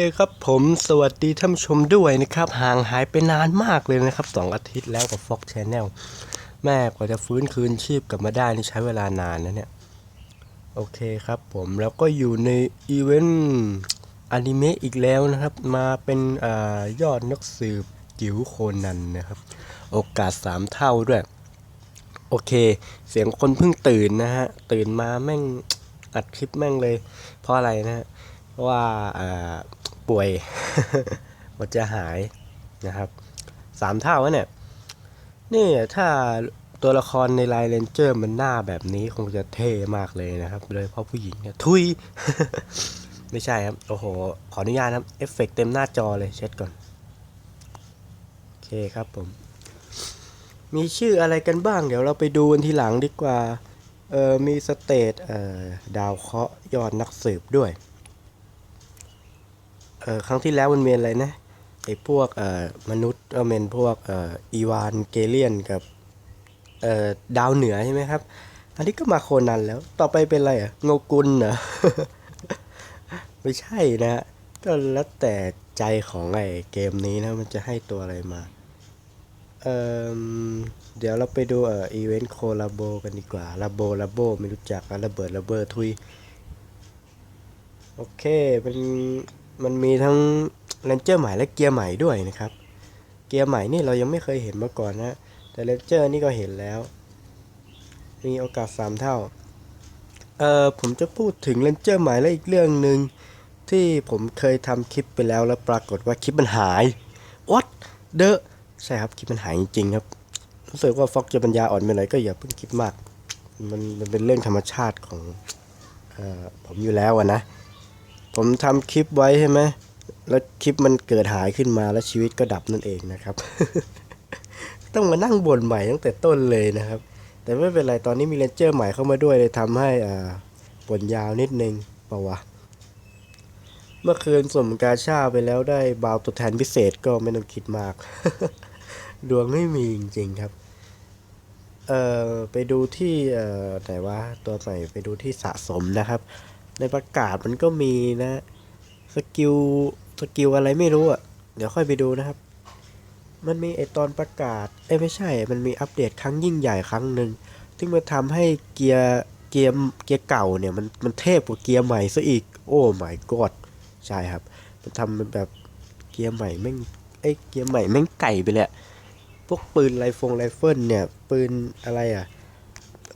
เอครับผมสวัสดีท่านผู้ชมด้วยนะครับ ห่างหายไปนานมากเลยนะครับสองอาทิตย์แล้วกับ Fox Channel แม่กว่าจะฟื้นคืนชีพกลับมาได้นี่ใช้เวลานานนะเนี่ย โอเคครับผมแล้วก็อยู่ในอีเวนต์อนิเมะอีกแล้วนะครับ มาเป็นอยอดนักสืบจิ๋วโคนันนะครับ โอกาส 3 เท่าด้วย โอเค เสียงคนเพิ่งตื่นนะฮะ ตื่นมาแม่งอัดคลิปแม่งเลย เพราะอะไรนะฮะเพราะว่าอ่า ป่วยหมดจะหายนะครับสามเท่าเนี่ย นี่ถ้าตัวละครในไลน์เรนเจอร์มันหน้าแบบนี้คงจะเท่มากเลยนะครับโดยเฉพาะผู้หญิงเนี่ยทุย ไม่ใช่ครับ โอ้โห ขออนุญาตครับ เอฟเฟกต์เต็มหน้าจอเลยเช็ดก่อน โอเคครับผม มีชื่ออะไรกันบ้าง เดี๋ยวเราไปดูกันทีหลังดีกว่า เออมีสเตทเอ่อดาวเคราะห์ยอดนักสืบด้วย ออครั้งที่แล้วมันมีอะไรนะไอ้พวกเอ่อมนุษย์เออเมนพวกเอ่ออีวานเกเลียนกับเอ่อดาวเหนือใช่ไหมครับ อันนี้ก็มาโคนันแล้ว ต่อไปเป็นอะไรอะโงกุลเหรอไม่ใช่นะฮะก็แล้วแต่ใจของไอ้เกมนี้นะมันจะให้ตัวอะไรมาเอ่อเดี๋ยวเราไปดูเอ่ออีเวนต์โคลาโบกันดีกว่าลาโบลาโบไม่รู้จักระเบิดระเบิดทุย โอเคมัน มันมีทั้งเรนเจอร์ใหม่และเกียร์ใหม่ด้วยนะครับ เกียร์ใหม่นี่เรายังไม่เคยเห็นมาก่อนนะ แต่เรนเจอร์นี่ก็เห็นแล้ว มีโอกาส 3 เท่า เอ่อผมจะพูดถึงเรนเจอร์ใหม่และอีกเรื่องหนึ่งที่ผมเคยทำคลิปไปแล้วแล้วปรากฏว่าคลิปมันหาย what the ใช่ครับคลิปมันหายจริงครับ รู้สึกว่าฟ็อกจะปัญญาอ่อนไปหน่อยก็อย่าเพิ่งคิดมาก มันมันเป็นเรื่องธรรมชาติของเออผมอยู่แล้วนะ ผมทำคลิปไว้ใช่ไหมแล้วคลิปมันเกิดหายขึ้นมาแล้วชีวิตก็ดับนั่นเองนะครับ ต้องมานั่งบ่นใหม่ตั้งแต่ต้นเลยนะครับ แต่ไม่เป็นไรตอนนี้มีเรนเจอร์ใหม่เข้ามาด้วยเลยทำให้อ่าบ่นยาวนิดนึงเปล่าวะเมื่อคืนสมกาชาไปแล้วได้บาวตัวแทนพิเศษก็ไม่ต้องคิดมาก ดวงไม่มีจริงๆครับ เอ่อ ไปดูที่เอ่อไหนว่าตัวใหม่ไปดูที่สะสมนะครับ ในประกาศมันก็มีนะสกิลสกิลอะไรไม่รู้อะ เดี๋ยวค่อยไปดูนะครับ มันมีไอตอนประกาศเอ้ไม่ใช่ มันมีอัปเดตครั้งยิ่งใหญ่ครั้งหนึ่งซึ่งมันทำให้เกียร์เกียร์เกียร์เก่าเนี่ยมันมันเทพกว่าเกียร์ใหม่ซะอีก โอ้ my god ใช่ครับ มันทำแบบเกียร์ใหม่แม่งไอเกียร์ใหม่แม่งไก่ไปเลยอะพวกปืนไรฟงไรเฟิลเนี่ย ปืนอะไรอะ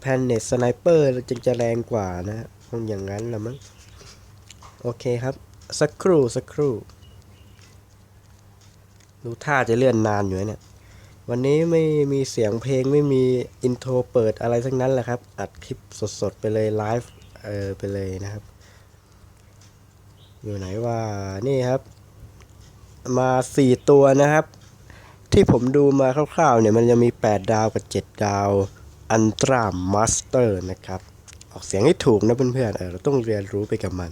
แพนเนตสไนเปอร์จึงจะแรงกว่านะ คงอย่างนั้นละมั้งโอเคครับ สักครู่สักครู่ดูท่าจะเลื่อนนานอยู่เนี่ย วันนี้ไม่มีเสียงเพลงไม่มีอินโทรเปิดอะไรทั้งนั้นแหละครับ อัดคลิปสดๆ ไปเลยไลฟ์เออไปเลยนะครับ อยู่ไหนว่านี่ครับ มาสี่ตัวนะครับ ที่ผมดูมาคร่าวๆเนี่ยมันจะมี 8 ดาวกับ 7 ดาวอันตรามาสเตอร์นะครับ ออกเสียงให้ถูกนะเพื่อนๆเออเราต้องเรียนรู้ไปกับมัน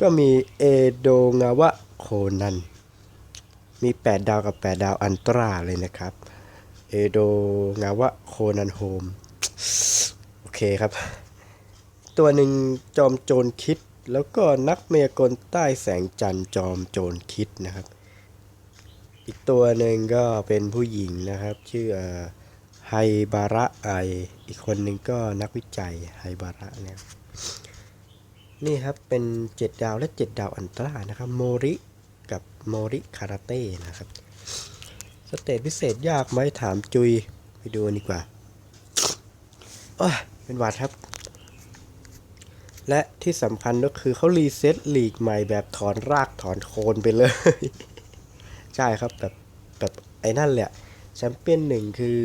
ก็มีเอโดงาวะโคนันมี 8 ดาวกับ 8 ดาวอันตราเลยนะครับเอโดงาวะโคนันโฮมโอเคครับ ตัวหนึ่งจอมโจรคิด แล้วก็นักเมยากลใต้แสงจันทร์จอมโจรคิดนะครับ อีกตัวหนึ่งก็เป็นผู้หญิงนะครับ ชื่ออ ไฮบาระไออีกคนหนึ่งก็นักวิจัยไฮบาระเนี่ยนี่ครับเป็น 7 ดาวและ 7 ดาวอันตรานะครับโมริกับโมริคาราเต้นะครับสเตจพิเศษยากไหมถามจุยไปดูดีกว่าโอ้ยเป็นหวัดครับ และที่สำคัญก็คือเขารีเซ็ตลีกใหม่แบบถอนรากถอนโคนไปเลย ใช่ครับแบบแบบไอ้นั่นแหละแชมเปี้ยนหนึ่งคือ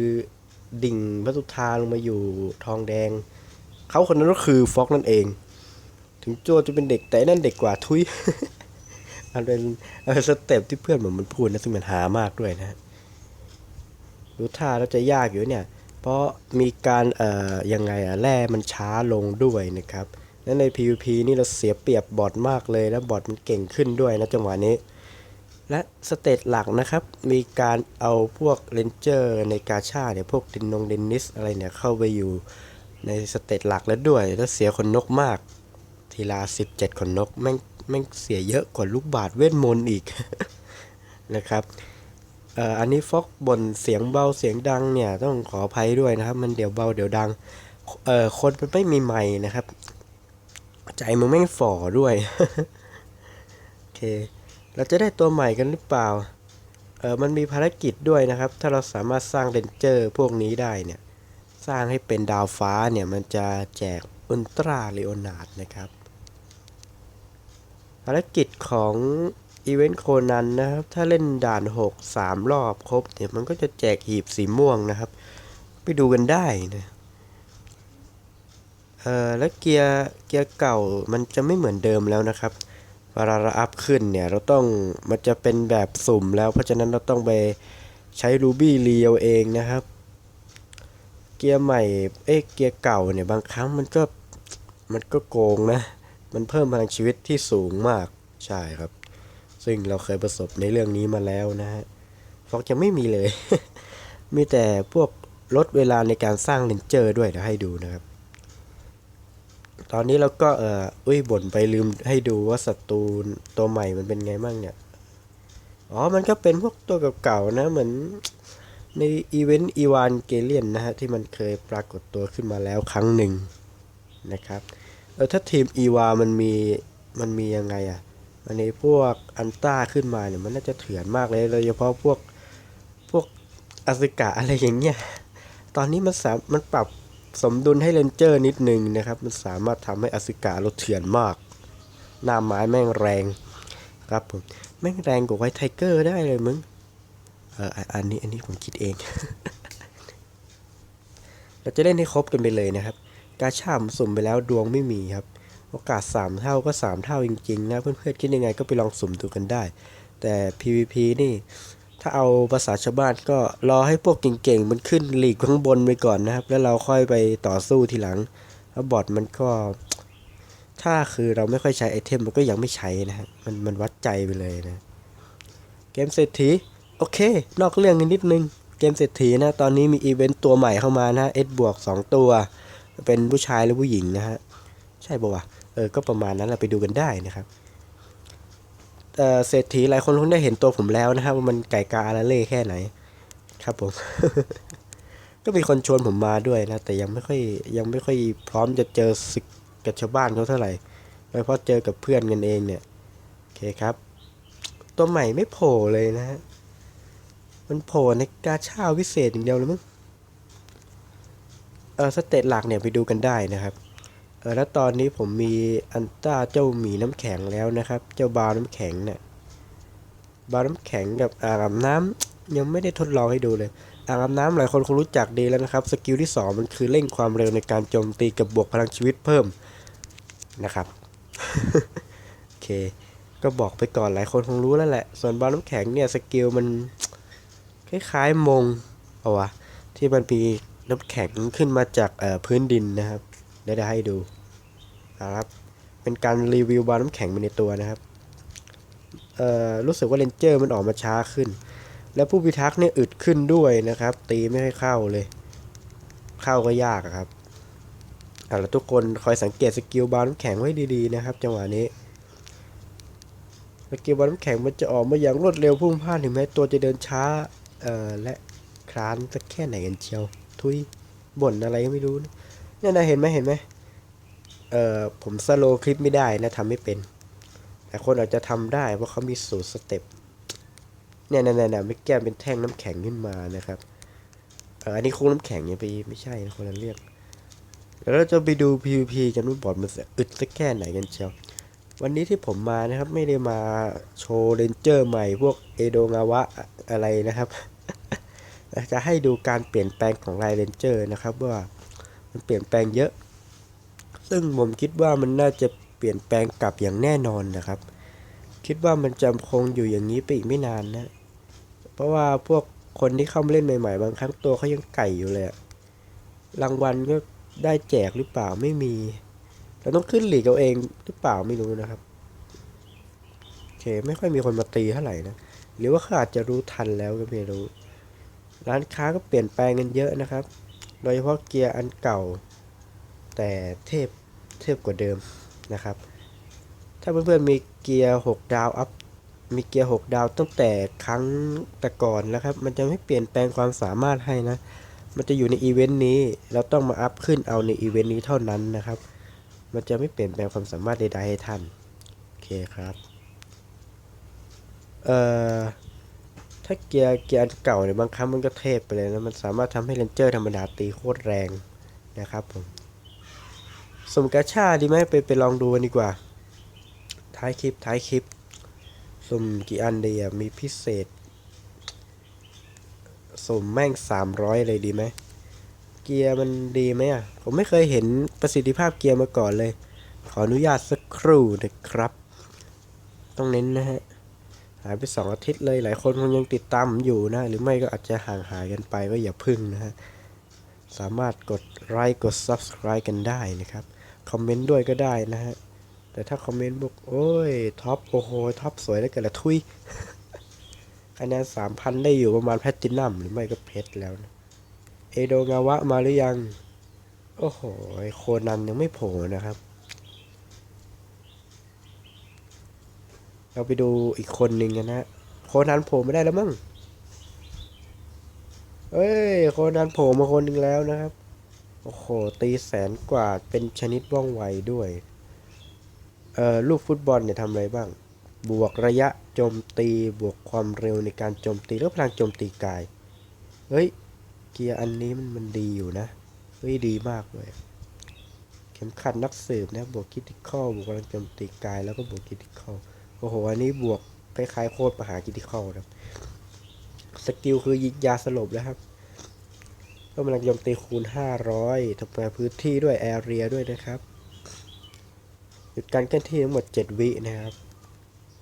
ดิ่งพระสุธาลงมาอยู่ทองแดง เขาคนนั้นก็คือฟ็อกนั่นเอง ถึงโจจะเป็นเด็กแต่นั่นเด็กกว่าทุยมันเป็นเออสเต็ปที่เพื่อนผมมันพูดนะซึ่งมันหามากด้วยนะฮะดูท่าแล้วจะยากอยู่เนี่ย เพราะมีการเอ่อยังไงอะแร่มันช้าลงด้วยนะครับและใน PVP นี่เราเสียเปรียบบอทมากเลยแล้วบอทมันเก่งขึ้นด้วยนะจังหวะนี้ และสเตจหลักนะครับ มีการเอาพวกเรนเจอร์ในกาชาเนี่ยพวกดินนงเดนนิสอะไรเนี่ยเข้าไปอยู่ในสเตจหลักแล้วด้วย แล้วเสียคนนกมาก ทีละ17 คนนก แม่งแม่งเสียเยอะกว่าลูกบาศก์เวทมนต์อีกนะครับอันนี้ฟอกบนเสียงเบาเสียงดังเนี่ยต้องขออภัยด้วยนะครับ มันเดี๋ยวเบาเดี๋ยวดังเอ่อคนมันไม่มีไมค์นะครับ ใจมึงแม่งฝ่อด้วย โอเค เราจะได้ตัวใหม่กันหรือเปล่า เออมันมีภารกิจด้วยนะครับ ถ้าเราสามารถสร้างเรนเจอร์พวกนี้ได้เนี่ย สร้างให้เป็นดาวฟ้าเนี่ยมันจะแจกอุลตราเลโอนาร์ดนะครับ ภารกิจของอีเวนต์โคนันนะครับ ถ้าเล่นด่าน 6 3 รอบครบเนี่ยมันก็จะแจกหีบสีม่วงนะครับ ไปดูกันได้นะเออแล้วเกียร์เกียร์เก่ามันจะไม่เหมือนเดิมแล้วนะครับ เวลาเราอัพขึ้นเนี่ยเราต้องมันจะเป็นแบบสุ่มแล้ว เพราะฉะนั้นเราต้องไปใช้รูบี้เรียวเองนะครับ เกียร์ใหม่เอ้ยเกียร์เก่าเนี่ยบางครั้งมันก็มันก็โกงนะ มันเพิ่มพลังชีวิตที่สูงมากใช่ครับ ซึ่งเราเคยประสบในเรื่องนี้มาแล้วนะฮะฟอกจะไม่มีเลย มีแต่พวกลดเวลาในการสร้างเลนเจอร์ด้วยเดี๋ยวให้ดูนะครับ ตอนนี้เราก็เอออุ้ยบ่นไปลืมให้ดูว่าศัตรูตัวใหม่มันเป็นไงบ้างเนี่ย อ๋อ มันก็เป็นพวกตัวเก่าๆนะ เหมือนในอีเวนต์อีวานเกเลียนนะฮะ ที่มันเคยปรากฏตัวขึ้นมาแล้วครั้งหนึ่งนะครับ เออถ้าทีมอีวามันมีมันมียังไงอะ่ะ มันในพวกอันต้าขึ้นมาเนี่ยมันน่าจะเถื่อนมากเลยโดยเฉพาะพวกพวกอสึกะอะไรอย่างเงี้ย ตอนนี้มันสามมันปรับ สมดุลให้เลนเจอร์นิดนึงนะครับ มันสามารถทำให้อสึกะเราเถื่อนมาก หน้าไม้แม่งแรงครับผมแม่งแรงกว่าไวท์ไทเกอร์ได้เลยมึงเอออันนี้อันนี้ผมคิดเอง เราจะเล่นให้ครบกันไปเลยนะครับ กาชาผมสุ่มไปแล้วดวงไม่มีครับ โอกาส 3 เท่าก็ 3 เท่าจริงๆนะ เพื่อนๆคิดยังไงก็ไปลองสุ่มดูกันได้ แต่ PVP นี่ ถ้าเอาภาษาชาวบ้านก็รอให้พวกเก่งๆมันขึ้นหลีกข้างบนไปก่อนนะครับ แล้วเราค่อยไปต่อสู้ทีหลังแล้วบอทมันก็ ถ้าคือเราไม่ค่อยใช้ไอเทมมันก็ยังไม่ใช้นะฮะมันมันวัดใจไปเลยนะ เกมเศรษฐีโอเค นอกเรื่องกันนิดนึง เกมเศรษฐีนะ ตอนนี้มีอีเวนต์ตัวใหม่เข้ามานะเอสบวก2ตัว เป็นผู้ชายหรือผู้หญิงนะฮะ ใช่ปะวะ เออ ก็ประมาณนั้นเราไปดูกันได้นะครับ เศรษฐีหลายคนคงได้เห็นตัวผมแล้วนะครับว่ามันไก่กาอาราเล่แค่ไหน ครับผม ก็มีคนชวนผมมาด้วยนะ แต่ยังไม่ค่อยยังไม่ค่อยพร้อมจะเจอศึกกับชาวบ้านเขาเท่าไหร่โดยเฉพาะเจอกับเพื่อนกันเองเนี่ยโอเคครับ ตัวใหม่ไม่โผล่เลยนะฮะมันโผล่ในกาชาวิเศษอย่างเดียวเลยมั้งเออสเตตหลักเนี่ยไปดูกันได้นะครับ อแล้วตอนนี้ผมมีอันต้าเจ้าหมีน้ำแข็งแล้วนะครับ เจ้าบาน้ำแข็งเนี่ยบาน้ำแข็งกับอ่างอาบน้ำยังไม่ได้ทดลองให้ดูเลยอ่างอาบน้ำหลายคนคงรู้จักดีแล้วนะครับ สกิลที่ 2 มันคือเร่งความเร็วในการโจมตีกับบวกพลังชีวิตเพิ่มนะครับโอเค ก็บอกไปก่อนหลายคนคงรู้แล้วแหละ ส่วนบอลน้ำแข็งเนี่ยสกิลมันคล้ายๆมงเอาวะที่มันมีน้ำแข็งขึ้นมาจากพื้นดินนะครับ เดี๋ยวจะให้ดูนะครับ เป็นการรีวิวบอลน้ำแข็งไปในตัวนะครับเอ่อรู้สึกว่าเลนเจอร์มันออกมาช้าขึ้น แล้วผู้พิทักษ์เนี่ยอึดขึ้นด้วยนะครับ ตีไม่ค่อยเข้าเลย เข้าก็ยากครับเอาละทุกคนคอยสังเกตสกิลบอลน้ำแข็งไว้ดีๆนะครับ จังหวะนี้สกิลบอลน้ำแข็งมันจะออกมาอย่างรวดเร็วพุ่งพล่านถึงแม้ตัวจะเดินช้า เอ่อ และคลานสักแค่ไหนกันเชียว ทุยบ่นอะไรก็ไม่รู้นะ เนี่ยนะเห็นไหมเห็นไหมเอ่อผมสโลว์คลิปไม่ได้นะทำไม่เป็นแต่คนอาจจะทำได้เพราะเขามีสูตรสเต็ปเนี่ยเนี่ยเนี่ยไม่แก้เป็นแท่งน้ำแข็งขึ้นมานะครับเอออันนี้โค้งน้ำแข็งเนี่ยไปไม่ใช่นะคนละเรียกแล้วเราจะไปดู PVP กันว่าบอร์ดมันอึดสักแค่ไหนกันเชียววันนี้ที่ผมมานะครับไม่ได้มาโชว์เรนเจอร์ใหม่พวกเอโดงาวะอะไรนะครับ จะให้ดูการเปลี่ยนแปลงของลายเรนเจอร์นะครับว่า มันเปลี่ยนแปลงเยอะ ซึ่งผมคิดว่ามันน่าจะเปลี่ยนแปลงกลับอย่างแน่นอนนะครับ คิดว่ามันจะคงอยู่อย่างนี้ไปอีกไม่นานนะ เพราะว่าพวกคนที่เข้ามาเล่นใหม่ๆ บางครั้งตัวเขายังไก่อยู่เลยอะรางวัลก็ได้แจกหรือเปล่าไม่มี เราต้องขึ้นหลีกเอาเองหรือเปล่าไม่รู้นะครับโอเคไม่ค่อยมีคนมาตีเท่าไหร่นะหรือว่าเขาอาจจะรู้ทันแล้วก็ไม่รู้ ร้านค้าก็เปลี่ยนแปลงกันเยอะนะครับ โดยเฉพาะเกียร์อันเก่า แต่เทพเทพกว่าเดิมนะครับ ถ้าเพื่อนๆมีเกียร์หกดาวอัพมีเกียร์หกดาวตั้งแต่ครั้งแต่ก่อนแล้วครับ มันจะไม่เปลี่ยนแปลงความสามารถให้นะ มันจะอยู่ในอีเวนต์นี้ เราต้องมาอัพขึ้นเอาในอีเวนต์นี้เท่านั้นนะครับ มันจะไม่เปลี่ยนแปลงความสามารถใดๆให้ท่าน โอเคครับ เอ่อ ถ้าเกียร์เกียร์อันเก่าเนี่ยบางครั้งมันก็เทพไปเลยนะ มันสามารถทำให้เรนเจอร์ธรรมดาตีโคตรแรงนะครับผมสมกาชาดีไหมไปไปลองดูกันดีกว่า ท้ายคลิปท้ายคลิปสุ่มกี่อันเดีอะมีพิเศษสุ่มแม่ง300เลยดีไหมเกียร์มันดีไหมอะ ผมไม่เคยเห็นประสิทธิภาพเกียร์มาก่อนเลย ขออนุญาตสักครู่นะครับ ต้องเน้นนะฮะ หายไปสองอาทิตย์เลยหลายคนคงยังติดตามอยู่นะ หรือไม่ก็อาจจะห่างหายกันไปก็อย่าพึ่งนะฮะ สามารถกดไลค์กด Subscribe กันได้นะครับ คอมเมนต์ด้วยก็ได้นะฮะ แต่ถ้าคอมเมนต์บอกโอ้ยท็อปโอ้โหท็อปสวยแล้วกันละทุยคะแนนสามพันได้อยู่ประมาณแพตตินัมหรือไม่ก็เพชรแล้วนะเอโดงาวะมาหรือยัง โอ้โห โคนันยังไม่โผล่นะครับ เราไปดูอีกคนหนึ่งกันนะโคนันโผล่ไม่ได้แล้วมั้งเอ้ยโคนันโผล่มาคนหนึ่งแล้วนะครับ โอ้โห ตีแสนกว่าเป็นชนิดว่องไวด้วย เอ่อ ลูกฟุตบอลเนี่ยทำอะไรบ้าง บวกระยะโจมตีบวกความเร็วในการโจมตีแล้วพลังโจมตีกาย เฮ้ย เกียร์อันนี้มันมันดีอยู่นะ เฮ้ย ดีมากเลย เข็มขัดนักสืบนะ บวกคิติคอลบวกพลังโจมตีกายแล้วก็บวกคิติคอล อ้โห อันนี้บวกคล้ายๆโคตรมหาคิติคอลนะครับ สกิลคือยิงยาสลบแล้วครับก็พลังโจมตีคูณ 500ทำลายพื้นที่ด้วย แอเรียด้วยนะครับ หยุดการเคลื่อนที่ทั้งหมด 7 วินะครับ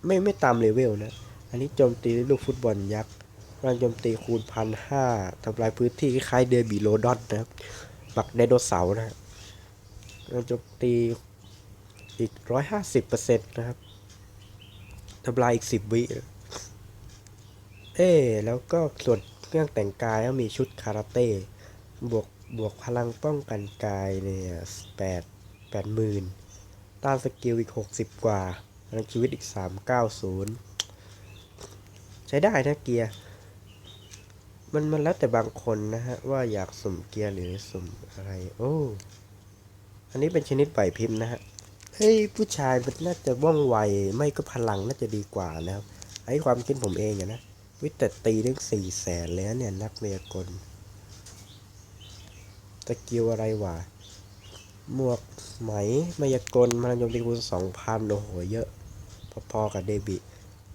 ไม่ไม่ตามเลเวลนะ อันนี้โจมตีลูกฟุตบอลยักษ์พลังโจมตีคูณพันห้าทำลายพื้นที่คล้ายๆเดบิโลดอนนะครับบักไดโนเสาร์นะฮะพลังโจมตีอีก 150%นะครับ ทำลายอีก10วิ เอ๊แล้วก็ส่วนเครื่องแต่งกายก็มีชุดคาราเต้ บวกบวกพลังป้องกันกายเนี่ยแปดแปดหมื่นต้านสกิลอีกหกสิบกว่าพลังชีวิตอีกสามเก้าศูนย์ใช้ได้นะเกียร์ มันมันแล้วแต่บางคนนะฮะ ว่าอยากสุ่มเกียร์หรือสุ่มอะไร โอ้ อันนี้เป็นชนิดไหวพริบนะฮะ เฮ้ยผู้ชายมันน่าจะว่องไวไม่ก็พลังน่าจะดีกว่านะครับไอ้ความคิดผมเองอะนะวิแต่ตีถึงสี่แสนแล้วเนี่ยนักเมยากลสกิลอะไรวะหมวกไหมมายากลพลังโจมตีคูณสองพันโอ้โหเยอะ พอๆกับเดบิ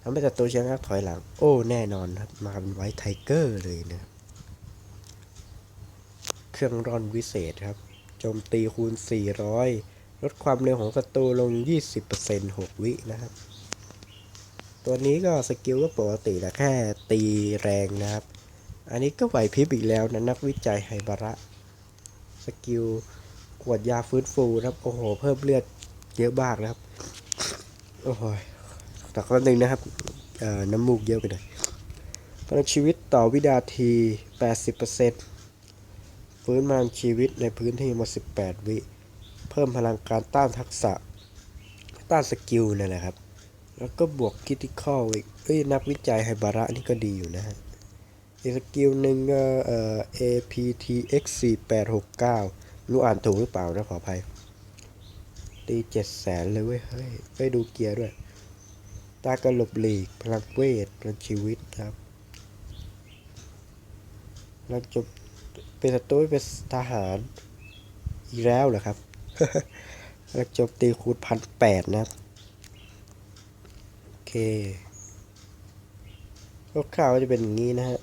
ทำให้ศัตรูชนะถอยหลัง โอ้ แน่นอนครับมาเป็นไวท์ไทเกอร์เลยนะเครื่องร่อนวิเศษครับ โจมตีคูณ 400 ลดความเร็วของศัตรูลง 20% 6 วินะครับ ตัวนี้ก็สกิลก็ปกติแหละแค่ตีแรงนะครับ อันนี้ก็ไหวพริบอีกแล้วนะนักวิจัยไฮบาระ สกิลขวดยาฟื้นฟูนะครับ โอ้โห เพิ่มเลือดเยอะมากนะครับ โอ้โหตักแป๊บนึงนะครับ น้ำมูกเยอะไปหน่อยพลังชีวิตต่อวินาที 80%ฟื้นพลังชีวิตในพื้นที่หมด18 วิ เพิ่มพลังการต้านทักษะ ต้านสกิลนั่นแหละครับ แล้วก็บวกคิติคอลอีกเอ้ยนักวิจัยไฮบาระนี่ก็ดีอยู่นะฮะอีกสกิลหนึ่งก็เอ่อ APTX 4869 รู้อ่านถูกหรือเปล่านะขออภัย ตีเจ็ดแสนเลยเว้ย เฮ้ยไปดูเกียร์ด้วย ตากระหลบหลีก พลังเวทพลังชีวิตครับพลังจบเป็นศัตรูเป็นทหารอีกแล้วเหรอครับ พลังโจมตีคูณพันแปดนะครับ โอเคคร่าวๆจะเป็นอย่างนี้นะฮะ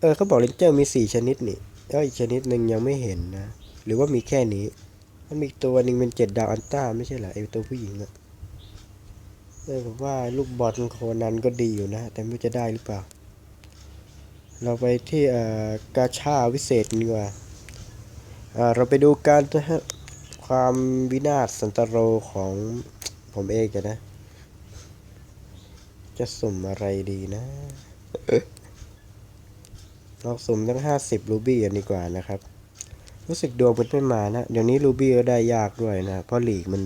เออเขาบอกเลนเจอร์มีสี่ชนิดนี่แล้วอีกชนิดหนึ่งยังไม่เห็นนะ หรือว่ามีแค่นี้ มันมีตัวหนึ่งเป็นเจ็ดดาวอันต้าไม่ใช่เหรอไอตัวผู้หญิงอะเออผมว่าลูกบอลโคนันก็ดีอยู่นะ แต่ไม่รู้จะได้หรือเปล่า เราไปที่เอ่อกาชาวิเศษดีกว่า อ่า เราไปดูการนะฮะ ความวินาศสันตโรของผมเองนะ จะสุ่มอะไรดีนะลองสุ่มตั้งห้าสิบรูบี้กันดีกว่านะครับ รู้สึกดวงมันไม่มานะ เดี๋ยวนี้รูบี้ก็ได้ยากด้วยนะ เพราะหลีกมัน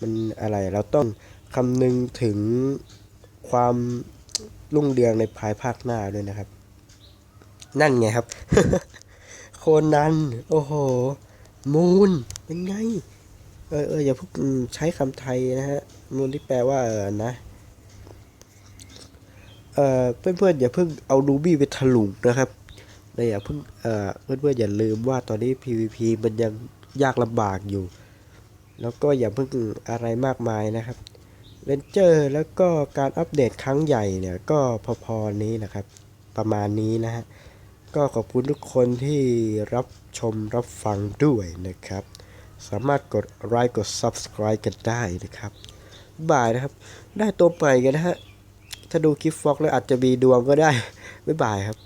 มันอะไร เราต้องคำนึงถึงความรุ่งเรืองในภายภาคหน้าด้วยนะครับ นั่นไงครับ โคนัน โอ้โห มูน เป็นไง เออเอออย่าเพิ่งใช้คำไทยนะฮะ มูนที่แปลว่าเออนะเอ่อเพื่อนๆอย่าเพิ่งเอารูบี้ไปถลุงนะครับและอย่าเพิ่งเอ่อเพื่อนๆอย่าลืมว่าตอนนี้ PVP มันยังยากลำบากอยู่ แล้วก็อย่าเพิ่งอะไรมากมายนะครับเลนเจอร์แล้วก็การอัปเดตครั้งใหญ่เนี่ยก็พอๆนี้นะครับ ประมาณนี้นะฮะ ก็ขอบคุณทุกคนที่รับชมรับฟังด้วยนะครับ สามารถกดไลค์กด Subscribe กันได้นะครับบายนะครับ ได้ตัวใหม่กันนะฮะ ถ้าดูคลิปฟอกแล้วอาจจะมีดวงก็ได้ บ๊ายบายครับ